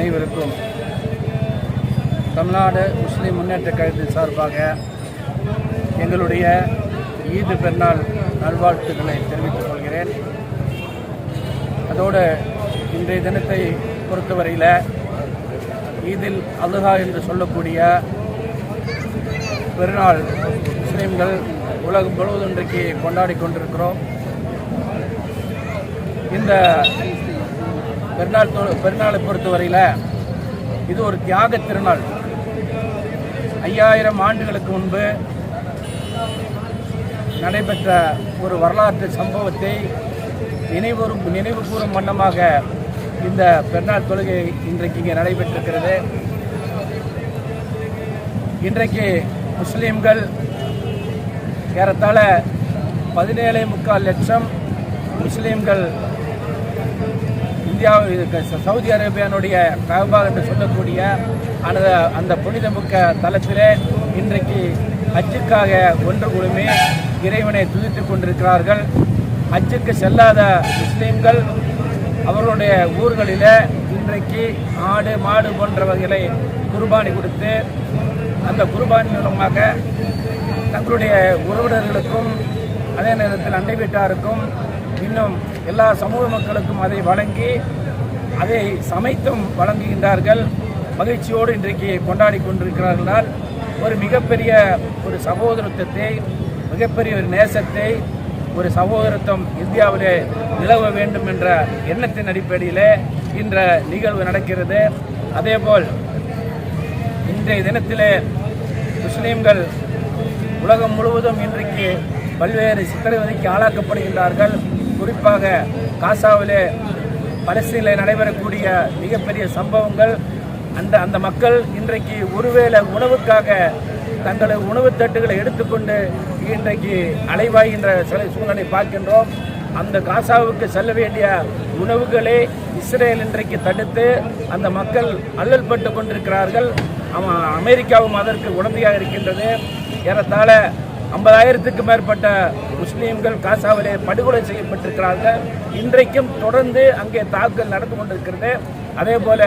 அனைவருக்கும் தமிழ்நாடு முஸ்லீம் முன்னேற்ற கழகத்தின் சார்பாக எங்களுடைய ஈது பெருநாள் நல்வாழ்த்துக்களை தெரிவித்துக் கொள்கிறேன். அதோடு இன்றைய தினத்தை பொறுத்தவரையில் ஈதில் அலுகா என்று சொல்லக்கூடிய பெருநாள் முஸ்லீம்கள் உலகம் முழுவதும் இன்றைக்கு கொண்டாடி கொண்டிருக்கிறோம். இந்த பெருநாள் பெருநாளை பொறுத்தவரையில் இது ஒரு தியாக திருநாள். ஐயாயிரம் ஆண்டுகளுக்கு முன்பு நடைபெற்ற ஒரு வரலாற்று சம்பவத்தை நினைவுறும் நினைவு கூறும் வண்ணமாக இந்த பெருநாள் தொழுகை இன்றைக்கு இங்கே நடைபெற்றிருக்கிறது. இன்றைக்கு முஸ்லீம்கள் ஏறத்தாழ பதினேழு முக்கால் லட்சம் முஸ்லீம்கள் இந்தியா சவுதி அரேபியானுடைய கபா என்று சொல்லக்கூடிய அந்த அந்த புனிதமிக்க தலத்திலே இன்றைக்கு ஹஜ்ஜுக்காக ஒன்று குழுமே இறைவனை துதித்துக் கொண்டிருக்கிறார்கள். ஹஜ்ஜுக்கு செல்லாத முஸ்லீம்கள் அவர்களுடைய ஊர்களில் இன்றைக்கு ஆடு மாடு போன்ற வகைகளை குர்பானி கொடுத்து அந்த குர்பானி மூலமாக தங்களுடைய உறவினர்களுக்கும் அதே நேரத்தில் அண்டை வீட்டாருக்கும் இன்னும் எல்லா சமூக மக்களுக்கும் அதை வழங்கி அதை சமைத்தும் வழங்குகின்றார்கள். மகிழ்ச்சியோடு இன்றைக்கு கொண்டாடி கொண்டிருக்கிறார்களால் ஒரு மிகப்பெரிய ஒரு சகோதரத்துவத்தை மிகப்பெரிய ஒரு நேசத்தை ஒரு சகோதரத்துவம் இந்தியாவிலே நிலவ வேண்டும் என்ற எண்ணத்தின் அடிப்படையில் இன்ற நிகழ்வு நடக்கிறது. அதேபோல் இன்றைய தினத்திலே முஸ்லீம்கள் உலகம் முழுவதும் இன்றைக்கு பல்வேறு சித்திரவதைக்கு ஆளாக்கப்படுகின்றார்கள். குறிப்பாக காசாவிலே பலஸ்தீனில் நடைபெறக்கூடிய மிகப்பெரிய சம்பவங்கள். அந்த அந்த மக்கள் இன்றைக்கு ஒருவேளை உணவுக்காக தங்களது உணவு தட்டுகளை எடுத்துக்கொண்டு இன்றைக்கு அலைவாய்கின்ற சில சூழ்நிலை பார்க்கின்றோம். அந்த காசாவுக்கு செல்ல வேண்டிய உணவுகளை இஸ்ரேல் இன்றைக்கு தடுத்து அந்த மக்கள் அல்லல் பட்டு கொண்டிருக்கிறார்கள். அமெரிக்காவும் அதற்கு உடந்தையாக இருக்கின்றது. ஏறத்தாழ ஐம்பதாயிரத்துக்கு மேற்பட்ட முஸ்லீம்கள் காசாவிலே படுகொலை செய்யப்பட்டிருக்கிறார்கள். இன்றைக்கும் தொடர்ந்து அங்கே தாக்குதல் நடந்து கொண்டிருக்கிறது. அதே போல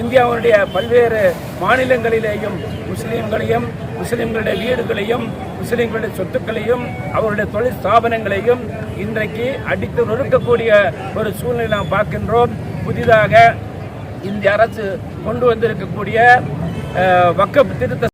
இந்தியாவுடைய பல்வேறு மாநிலங்களிலேயும் முஸ்லீம்களையும் முஸ்லீம்களுடைய வீடுகளையும் முஸ்லீம்களுடைய சொத்துக்களையும் அவருடைய தொழில் ஸ்தாபனங்களையும் இன்றைக்கு அடித்து நொறுக்கக்கூடிய ஒரு சூழ்நிலை நாம் பார்க்கின்றோம். புதிதாக இந்திய அரசு கொண்டு வந்திருக்கக்கூடிய வக்கப் திருத்த